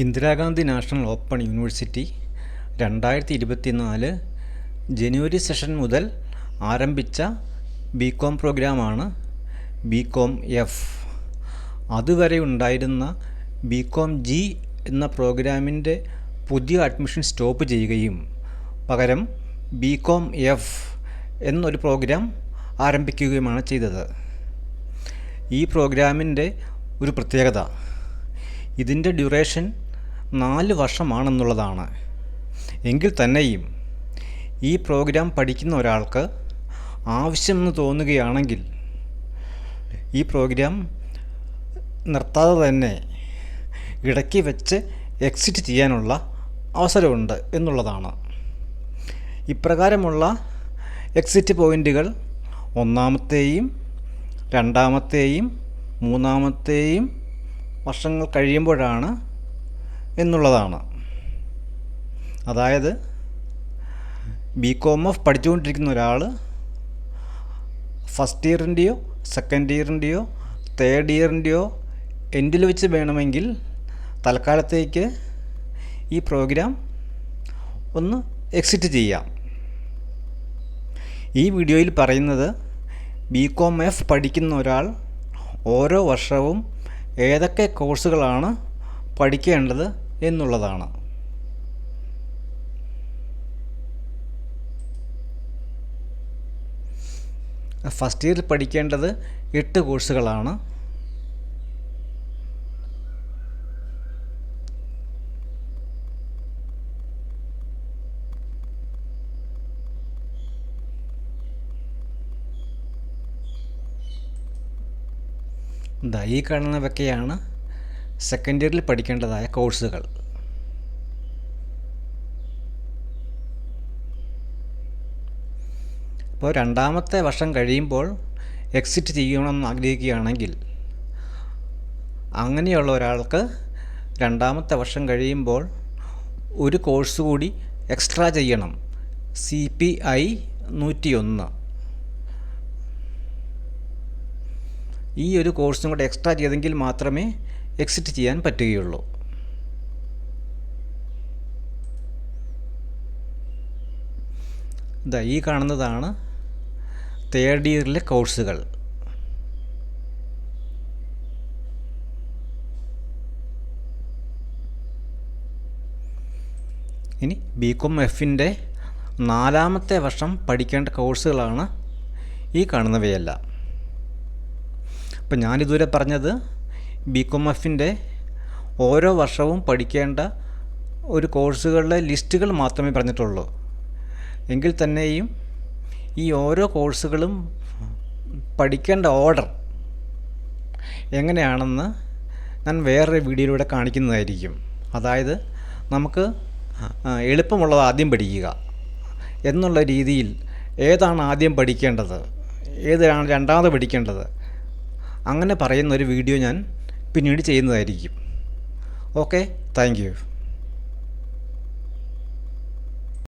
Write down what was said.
Indira Gandhi national open university രണ്ടായിരത്തി ഇരുപത്തിനാല് ജനുവരി session മുതൽ ആരംഭിച്ച ബി കോം പ്രോഗ്രാമാണ് ബി കോം എഫ്. അതുവരെ ഉണ്ടായിരുന്ന ബി കോം ജി എന്ന പ്രോഗ്രാമിന്റെ പുതിയ അഡ്മിഷൻ സ്റ്റോപ്പ് ചെയ്യുകയും പകരം ബി കോം എഫ് എന്നൊരു പ്രോഗ്രാം ആരംഭിക്കുകയുമാണ് ചെയ്തത്. ഈ പ്രോഗ്രാമിന്റെ ഒരു പ്രത്യേകത ഇതിന്റെ ഡ്യൂറേഷൻ നാല് വർഷമാണെന്നുള്ളതാണ്. എങ്കിൽ തന്നെയും ഈ പ്രോഗ്രാം പഠിക്കുന്ന ഒരാൾക്ക് ആവശ്യമെന്ന് തോന്നുകയാണെങ്കിൽ ഈ പ്രോഗ്രാം നിർത്താതെ തന്നെ ഇടയ്ക്ക് വെച്ച് എക്സിറ്റ് ചെയ്യാനുള്ള അവസരമുണ്ട് എന്നുള്ളതാണ്. ഇപ്രകാരമുള്ള എക്സിറ്റ് പോയിന്റുകൾ ഒന്നാമത്തെയും രണ്ടാമത്തെയും മൂന്നാമത്തെയും വർഷങ്ങൾ കഴിയുമ്പോഴാണ് എന്നുള്ളതാണ്. അതായത് ബി കോം എഫ് പഠിച്ചുകൊണ്ടിരിക്കുന്ന ഒരാൾ ഫസ്റ്റ് ഇയറിന്റെയോ സെക്കൻഡ് ഇയറിന്റെയോ തേർഡ് ഇയറിന്റെയോ എൻഡിൽ വെച്ച് വേണമെങ്കിൽ തൽക്കാലത്തേക്ക് ഈ പ്രോഗ്രാം ഒന്ന് എക്സിറ്റ് ചെയ്യാം. ഈ വീഡിയോയിൽ പറയുന്നത് ബി കോം എഫ് പഠിക്കുന്ന ഒരാൾ ഓരോ വർഷവും ഏതൊക്കെ കോഴ്സുകളാണ് പഠിക്കേണ്ടത് എന്നുള്ളതാണ്. ഫസ്റ്റ് ഇയർ പഠിക്കേണ്ടത് എട്ട് കോഴ്സുകളാണ്. ദാ ഈ കാണുന്നവയൊക്കെയാണ് സെക്കൻഡ് ഇയറിൽ പഠിക്കേണ്ടതായ കോഴ്സുകൾ അപ്പോൾ രണ്ടാമത്തെ വർഷം കഴിയുമ്പോൾ എക്സിറ്റ് ചെയ്യണമെന്ന് ആഗ്രഹിക്കുകയാണെങ്കിൽ അങ്ങനെയുള്ള ഒരാൾക്ക് രണ്ടാമത്തെ വർഷം കഴിയുമ്പോൾ ഒരു കോഴ്സ് കൂടി എക്സ്ട്രാ ചെയ്യണം. സി പി ഐ നൂറ്റിയൊന്ന്. ഈ ഒരു കോഴ്സും കൂടെ എക്സ്ട്രാ ചെയ്തെങ്കിൽ മാത്രമേ എക്സിറ്റ് ചെയ്യാൻ പറ്റുകയുള്ളൂ. ഇതാ ഈ കാണുന്നതാണ് തേർഡ് ഇയറിലെ കോഴ്സുകൾ ഇനി ബി കോം എഫിന്റെ നാലാമത്തെ വർഷം പഠിക്കേണ്ട കോഴ്സുകളാണ് ഈ കാണുന്നവയെല്ലാം. ഇപ്പം ഞാനിതുവരെ പറഞ്ഞത് ബി കോം എഫിന്റെ ഓരോ വർഷവും പഠിക്കേണ്ട ഒരു കോഴ്സുകളുടെ ലിസ്റ്റുകൾ മാത്രമേ പറഞ്ഞിട്ടുള്ളൂ. എങ്കിൽ തന്നെയും ഈ ഓരോ കോഴ്സുകളും പഠിക്കേണ്ട ഓർഡർ എങ്ങനെയാണെന്ന് ഞാൻ വേറൊരു വീഡിയോയിലൂടെ കാണിക്കുന്നതായിരിക്കും. അതായത് നമുക്ക് എളുപ്പമുള്ളത് ആദ്യം പഠിക്കുക എന്നുള്ള രീതിയിൽ ഏതാണ് ആദ്യം പഠിക്കേണ്ടത്? ഏതാണ് രണ്ടാമത് പഠിക്കേണ്ടത്? അങ്ങനെ പറയുന്ന ഒരു വീഡിയോ ഞാൻ പിന്നീട് ചെയ്യുന്നതായിരിക്കും. Okay thank